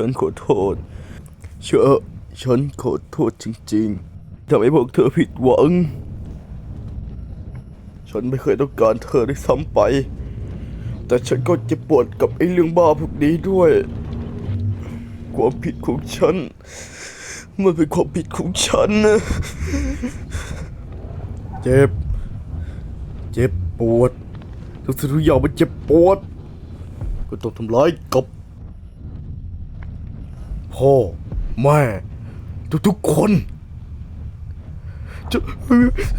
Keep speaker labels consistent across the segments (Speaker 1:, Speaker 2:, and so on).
Speaker 1: ฉันขอโทษเชื่อฉันขอโทษจริงๆทำให้พวกเธอผิดหวัง ฉันไม่เคยต้องการเธอได้วยซ้ำไป แต่ฉันก็เจ็บปวดกับไอ้เรื่องบ้าพวกนี้ด้วย ความผิดของฉัน มันเป็นความผิดของฉันนะ เจ็บ เจ็บปวดทุกสิ่งทุกอย่างมันเจ็บปวด ก็ต้องทำร้ายกับ พ่อ แม่ ทุกๆคนจะ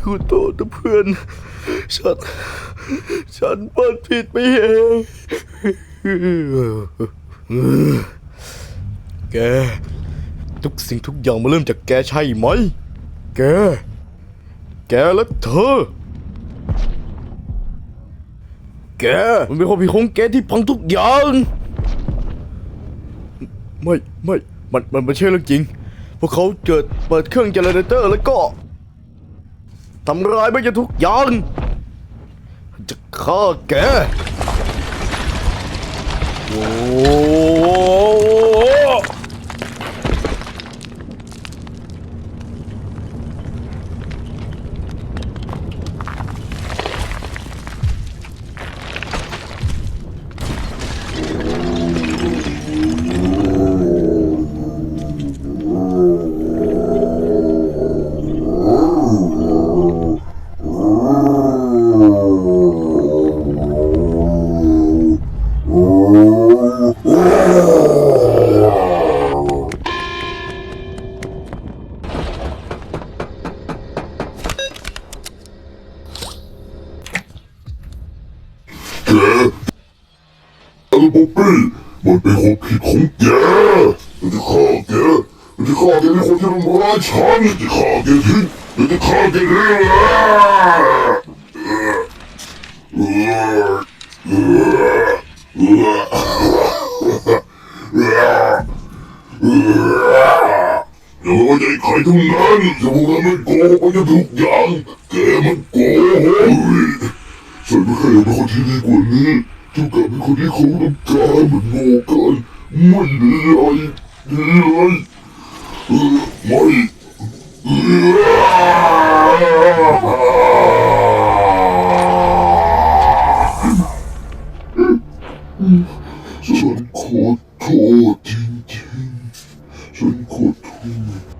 Speaker 1: ขอโทษนะเพื่อน ฉัน ฉันเปิดผิดไปเอง แก ทุกสิ่งทุกอย่างมาเริ่มจากแกใช่ไหม แก แกและเธอ แก มันเป็นความผิดของแกที่พังทุกอย่าง ไม่ไม่มันมันไม่ใช่เรื่องจริง พวกเขาเกิดเปิดเครื่องเจเนเรเตอร์แล้วก็ทำร้ายไม่จะทุกอย่าง จะฆ่าแก โอ้
Speaker 2: เออป๊อปปี้มันเป็นความผิดของแกมันจะฆ่าแกมันจะฆ่าแกที่คนที่ทำร้ายฉันมันจะฆ่าแกทิ้งมันจะฆ่าแกทิ้งอ เดี๋ยวก็ใครทั้งนั้นถ้าพวกว่ามันโกงก็จะทุกอย่างแกมันโกหกฉันไม่เคยเป็นคนที่ดีกว่านี้เจ้กลับเป็นคนที่เขาต้องการเหมือนโง่กันไม่ได้ดีเลยไม่ฉันขอโทษจริง could.